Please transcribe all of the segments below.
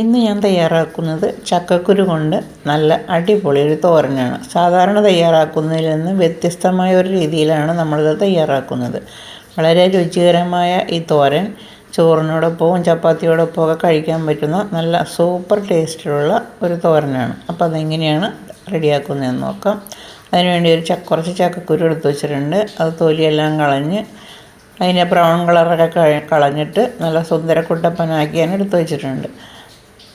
ഇന്ന് ഞാൻ തയ്യാറാക്കുന്നത് ചക്കക്കുരു കൊണ്ട് നല്ല അടിപൊളി ഒരു തോരനാണ്. സാധാരണ തയ്യാറാക്കുന്നതിൽ നിന്ന് വ്യത്യസ്തമായ ഒരു രീതിയിലാണ് നമ്മളിത് തയ്യാറാക്കുന്നത്. വളരെ രുചികരമായ ഈ തോരൻ ചോറിനോടൊപ്പവും ചപ്പാത്തിയോടൊപ്പവും ഒക്കെ കഴിക്കാൻ പറ്റുന്ന നല്ല സൂപ്പർ ടേസ്റ്റിലുള്ള ഒരു തോരനാണ്. അപ്പോൾ അതെങ്ങനെയാണ് റെഡിയാക്കുന്നതെന്ന് നോക്കാം. അതിനുവേണ്ടി ഒരു ചക്ക കുറച്ച് ചക്കക്കുരു എടുത്ത് വെച്ചിട്ടുണ്ട്. അത് തൊലിയെല്ലാം കളഞ്ഞ് അതിനെ ബ്രൗൺ കളറൊക്കെ കളഞ്ഞിട്ട് നല്ല സുന്ദര കുട്ടപ്പനാക്കി ഞാൻ എടുത്ത് വെച്ചിട്ടുണ്ട്.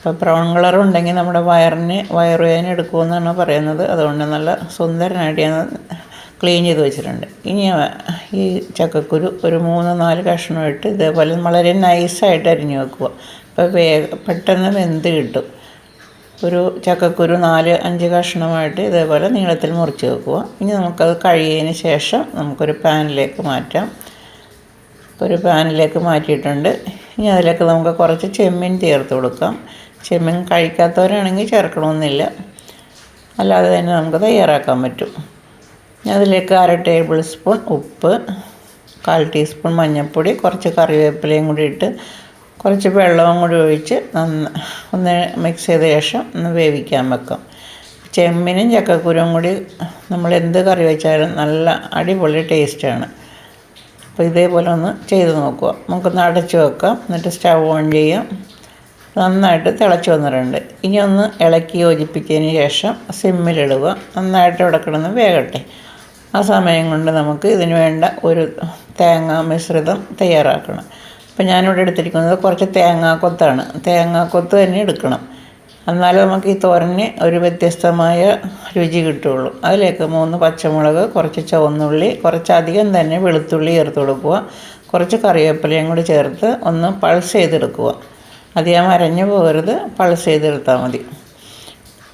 അപ്പോൾ ബ്രൗൺ കളർ ഉണ്ടെങ്കിൽ നമ്മുടെ വയറിന് വയറുവേദന എടുക്കുമെന്നാണ് പറയുന്നത്. അതുകൊണ്ട് നല്ല സുന്ദരനായിട്ട് ഞാൻ ക്ലീൻ ചെയ്ത് വെച്ചിട്ടുണ്ട്. ഇനി ഈ ചക്കക്കുരു ഒരു മൂന്ന് നാല് കഷ്ണമായിട്ട് ഇതേപോലെ വളരെ നൈസായിട്ട് അരിഞ്ഞു വെക്കുക. അപ്പോൾ വേഗം പെട്ടെന്ന് വെന്ത് കിട്ടും. ഒരു ചക്കക്കുരു നാല് അഞ്ച് കഷ്ണമായിട്ട് ഇതേപോലെ നീളത്തിൽ മുറിച്ച് വെക്കുക. ഇനി നമുക്കത് കഴിയതിന് ശേഷം നമുക്കൊരു പാനിലേക്ക് മാറ്റാം. ഒരു പാനിലേക്ക് മാറ്റിയിട്ടുണ്ട്. ഇനി അതിലേക്ക് നമുക്ക് കുറച്ച് ചെമ്മീൻ ചേർത്ത് കൊടുക്കാം. ചെമ്മീൻ കഴിക്കാത്തവരാണെങ്കിൽ ചേർക്കണമെന്നില്ല. അല്ലാതെ തന്നെ നമുക്ക് തയ്യാറാക്കാൻ പറ്റും. അതിലേക്ക് അര ടേബിൾ സ്പൂൺ ഉപ്പ് കാൽ ടീസ്പൂൺ മഞ്ഞൾപ്പൊടി കുറച്ച് കറിവേപ്പിലയും കൂടി ഇട്ട് കുറച്ച് വെള്ളവും കൂടി ഒഴിച്ച് നന്ന ഒന്ന് മിക്സ് ചെയ്ത ശേഷം ഒന്ന് വേവിക്കാൻ വെക്കാം. ചെമ്മീനും ചക്കക്കുരും കൂടി നമ്മൾ എന്ത് കറി വെച്ചാലും നല്ല അടിപൊളി ടേസ്റ്റാണ് അപ്പോൾ ഇതേപോലെ ഒന്ന് ചെയ്ത് നോക്കുക. നമുക്കൊന്ന് അടച്ചു വെക്കാം. എന്നിട്ട് സ്റ്റവ് ഓൺ ചെയ്യാം. നന്നായിട്ട് തിളച്ച് വന്നിട്ടുണ്ട്. ഇനി ഒന്ന് ഇളക്കി യോജിപ്പിച്ചതിന് ശേഷം സിമ്മിലിടുക നന്നായിട്ട് ഇവിടെ കിടന്ന് വേകട്ടെ. ആ സമയം കൊണ്ട് നമുക്ക് ഇതിന് വേണ്ട ഒരു തേങ്ങ മിശ്രിതം തയ്യാറാക്കണം. അപ്പോൾ ഞാനിവിടെ എടുത്തിരിക്കുന്നത് കുറച്ച് തേങ്ങാക്കൊത്താണ് തേങ്ങാക്കൊത്ത് തന്നെ എടുക്കണം. എന്നാലും നമുക്ക് ഈ തോരന് ഒരു വ്യത്യസ്തമായ രുചി കിട്ടുള്ളൂ അതിലേക്ക് മൂന്ന് പച്ചമുളക് കുറച്ച് ചുവന്നുള്ളി കുറച്ചധികം തന്നെ വെളുത്തുള്ളി ചേർത്ത് കൊടുക്കുക. കുറച്ച് കറിവേപ്പിലയും കൂടി ചേർത്ത് ഒന്ന് പൾസ് ചെയ്തെടുക്കുക. അധികം അരഞ്ഞു പോകരുത് പൾസ് ചെയ്തെടുത്താൽ മതി.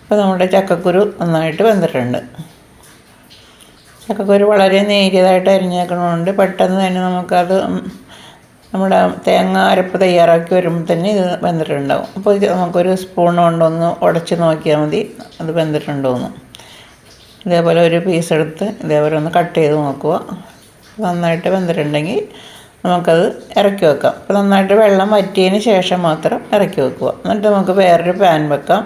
അപ്പോൾ നമ്മുടെ ചക്കക്കുരു നന്നായിട്ട് വെന്തിട്ടുണ്ട്. ചക്കക്കുരു വളരെ നേരിയതായിട്ട് അരിഞ്ഞേക്കണമുണ്ട് പെട്ടെന്ന് തന്നെ നമുക്കത് നമ്മുടെ തേങ്ങ അരപ്പ് തയ്യാറാക്കി വരുമ്പോൾ തന്നെ ഇത് വെന്തിട്ടുണ്ടാവും. അപ്പോൾ നമുക്കൊരു സ്പൂൺ കൊണ്ടൊന്ന് ഉടച്ച് നോക്കിയാൽ മതി അത് വെന്തിട്ടുണ്ടോയെന്ന് ഇതേപോലെ ഒരു പീസ് എടുത്ത് ഇതേപോലെ ഒന്ന് കട്ട് ചെയ്ത് നോക്കുക. നന്നായിട്ട് വെന്തിട്ടുണ്ടെങ്കിൽ നമുക്കത് ഇറക്കി വെക്കാം. അപ്പോൾ നന്നായിട്ട് വെള്ളം വറ്റിയതിന് ശേഷം മാത്രം ഇറക്കി വെക്കുക. എന്നിട്ട് നമുക്ക് വേറൊരു പാൻ വെക്കാം.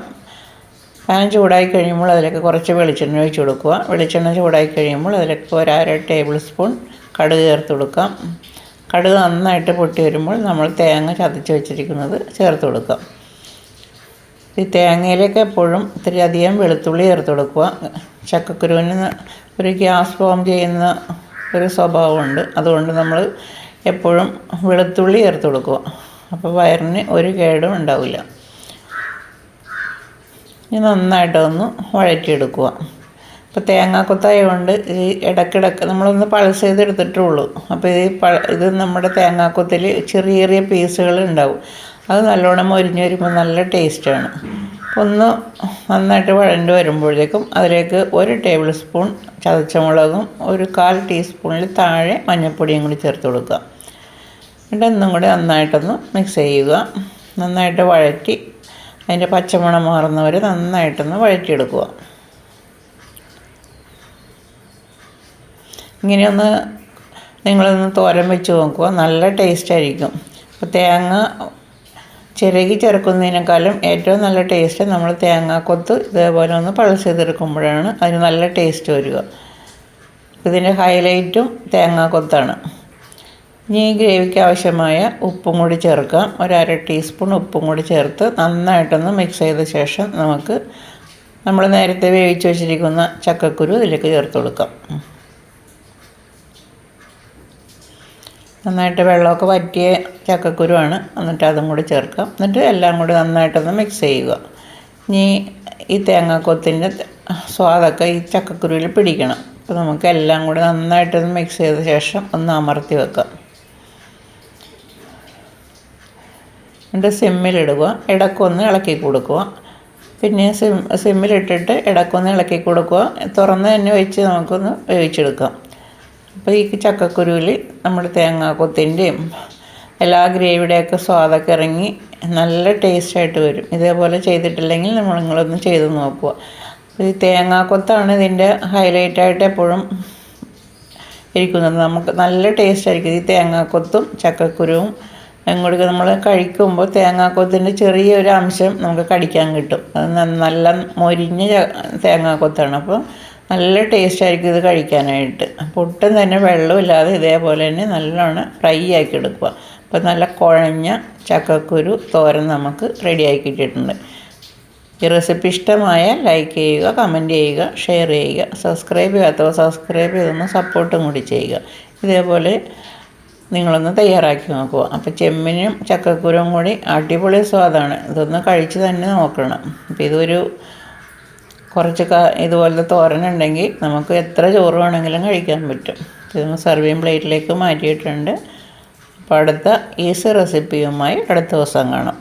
പാൻ ചൂടായി കഴിയുമ്പോൾ അതിലേക്ക് കുറച്ച് വെളിച്ചെണ്ണ ഒഴിച്ച് കൊടുക്കുക. വെളിച്ചെണ്ണ ചൂടായി കഴിയുമ്പോൾ അതിലേക്ക് ഒരു ടേബിൾ സ്പൂൺ കടുക് ചേർത്ത് കൊടുക്കാം. കടുക് നന്നായിട്ട് പൊട്ടി വരുമ്പോൾ നമ്മൾ തേങ്ങ ചതച്ച് വെച്ചിരിക്കുന്നത് ചേർത്ത് കൊടുക്കാം. ഈ തേങ്ങയിലേക്ക് എപ്പോഴും ഇത്തിരി അധികം വെളുത്തുള്ളി ചേർത്ത് കൊടുക്കുക. ചക്കക്കുരുവിന് ഒരു ഗ്യാസ് ഫോം ചെയ്യുന്ന ഒരു സ്വഭാവമുണ്ട്. അതുകൊണ്ട് നമ്മൾ എപ്പോഴും വെളുത്തുള്ളി ചേർത്ത് കൊടുക്കുക. അപ്പോൾ വയറിന് ഒരു കേടും ഉണ്ടാവില്ല. ഇനി നന്നായിട്ടൊന്ന് വഴറ്റിയെടുക്കുക. ഇപ്പോൾ തേങ്ങാക്കൊത്തായതുകൊണ്ട് ഈ ഇടയ്ക്കിടയ്ക്ക് നമ്മളൊന്ന് പൾസ് ചെയ്തെടുത്തിട്ടുള്ളൂ. അപ്പോൾ ഈ പ ഇത് നമ്മുടെ തേങ്ങാക്കൊത്തിൽ ചെറിയ ചെറിയ പീസുകൾ ഉണ്ടാവും. അത് നല്ലോണം മൊരിഞ്ഞ് വരുമ്പോൾ നല്ല ടേസ്റ്റാണ്. ഒന്ന് നന്നായിട്ട് വഴണ്ട് വരുമ്പോഴേക്കും അതിലേക്ക് ഒരു ടേബിൾ സ്പൂൺ ചതച്ച മുളകും ഒരു കാൽ ടീസ്പൂണിൽ താഴെ മഞ്ഞൾപ്പൊടിയും കൂടി ചേർത്ത് കൊടുക്കുക. എന്നിട്ട് ഒന്നും കൂടി നന്നായിട്ടൊന്ന് മിക്സ് ചെയ്യുക. നന്നായിട്ട് വഴറ്റി അതിന്റെ പച്ചമണം മാറുന്നവരെ നന്നായിട്ടൊന്ന് വഴറ്റിയെടുക്കുക. ഇങ്ങനെയൊന്ന് നിങ്ങളൊന്ന് തോരൻ വെച്ച് നോക്കുക. നല്ല ടേസ്റ്റ് ആയിരിക്കും. അപ്പോൾ തേങ്ങ ചിരകി ചേർക്കുന്നതിനേക്കാളും ഏറ്റവും നല്ല ടേസ്റ്റ് നമ്മൾ തേങ്ങാക്കൊത്ത് ഇതേപോലെ ഒന്ന് പൾസ് ചെയ്തെടുക്കുമ്പോഴാണ് അതിന് നല്ല ടേസ്റ്റ് വരിക. ഇതിന്റെ ഹൈലൈറ്റും തേങ്ങാക്കൊത്താണ്. ഇനി ഈ ഗ്രേവിക്ക് ആവശ്യമായ ഉപ്പും കൂടി ചേർക്കാം. ഒരു അര ടീസ്പൂൺ ഉപ്പും കൂടി ചേർത്ത് നന്നായിട്ടൊന്ന് മിക്സ് ചെയ്ത ശേഷം നമുക്ക് നമ്മൾ നേരത്തെ വേവിച്ച് വെച്ചിരിക്കുന്ന ചക്കക്കുരു ഇതിലേക്ക് ചേർത്ത് കൊടുക്കാം. നന്നായിട്ട് വെള്ളമൊക്കെ വറ്റിയ ചക്കക്കുരുവാണ്. എന്നിട്ട് അതും കൂടി ചേർക്കാം. എന്നിട്ട് എല്ലാം കൂടി നന്നായിട്ടൊന്ന് മിക്സ് ചെയ്യുക. ഇനി ഈ തേങ്ങാക്കൊത്തിന്റെ സ്വാദൊക്കെ ഈ ചക്കക്കുരുവിൽ പിടിക്കണം. അപ്പോൾ നമുക്ക് എല്ലാം കൂടി നന്നായിട്ടൊന്ന് മിക്സ് ചെയ്ത ശേഷം ഒന്ന് അമർത്തി വെക്കാം. എന്നിട്ട് സിമ്മിലിടുക ഇടക്കൊന്ന് ഇളക്കി കൊടുക്കുക. പിന്നെ സിം സിമ്മിലിട്ടിട്ട് ഇടക്കൊന്ന് ഇളക്കി കൊടുക്കുക. തുറന്ന് തന്നെ വെച്ച് നമുക്കൊന്ന് വേവിച്ചെടുക്കാം. അപ്പോൾ ഈ ചക്കക്കുരുവിൽ നമ്മുടെ തേങ്ങാക്കൊത്തിന്റെയും എല്ലാ ഗ്രേവിയുടെയൊക്കെ സ്വാദൊക്കെ ഇറങ്ങി നല്ല ടേസ്റ്റായിട്ട് വരും. ഇതേപോലെ ചെയ്തിട്ടില്ലെങ്കിൽ നമ്മൾ നിങ്ങളൊന്ന് ചെയ്ത് നോക്കുക. ഈ തേങ്ങാക്കൊത്താണ് ഇതിന്റെ ഹൈലൈറ്റായിട്ട് എപ്പോഴും ഇരിക്കുന്നത്. നമുക്ക് നല്ല ടേസ്റ്റ് ആയിരിക്കും. ഈ തേങ്ങാക്കൊത്തും ചക്കക്കുരുവും അങ്ങോട്ട് നമ്മൾ കഴിക്കുമ്പോൾ തേങ്ങാക്കൊത്തിന്റെ ചെറിയൊരു അംശം നമുക്ക് കടിക്കാൻ കിട്ടും. അത് നല്ല മൊരിഞ്ഞ തേങ്ങാക്കൊത്താണ്. അപ്പോൾ നല്ല ടേസ്റ്റ് ആയിരിക്കും ഇത് കഴിക്കാനായിട്ട്. അപ്പോൾ ഒട്ടും തന്നെ വെള്ളമില്ലാതെ ഇതേപോലെ തന്നെ നല്ലോണം ഫ്രൈ ആക്കി എടുക്കുക. അപ്പോൾ നല്ല കുഴഞ്ഞ ചക്കക്കുരു തോരൻ നമുക്ക് റെഡിയാക്കി കിട്ടിയിട്ടുണ്ട്. ഈ റെസിപ്പി ഇഷ്ടമായ ലൈക്ക് ചെയ്യുക കമന്റ് ചെയ്യുക ഷെയർ ചെയ്യുക സബ്സ്ക്രൈബ് ചെയ്യാത്തവ സബ്സ്ക്രൈബ് ചെയ്തൊന്ന് സപ്പോർട്ടും കൂടി ചെയ്യുക. ഇതേപോലെ നിങ്ങളൊന്ന് തയ്യാറാക്കി നോക്കുക അപ്പോൾ ചെമ്മിനും ചക്കക്കുരും കൂടി അടിപൊളി സ്വാദാണ്. ഇതൊന്ന് കഴിച്ച് തന്നെ നോക്കണം. അപ്പോൾ ഇതൊരു കുറച്ച് ഇതുപോലത്തെ തോരനുണ്ടെങ്കിൽ നമുക്ക് എത്ര ചോറ് വേണമെങ്കിലും കഴിക്കാൻ പറ്റും. ഇത് സർവിങ് പ്ലേറ്റിലേക്ക് മാറ്റിയിട്ടുണ്ട്. അപ്പോൾ അടുത്ത ഈസി റെസിപ്പിയുമായി അടുത്ത ദിവസം കാണാം.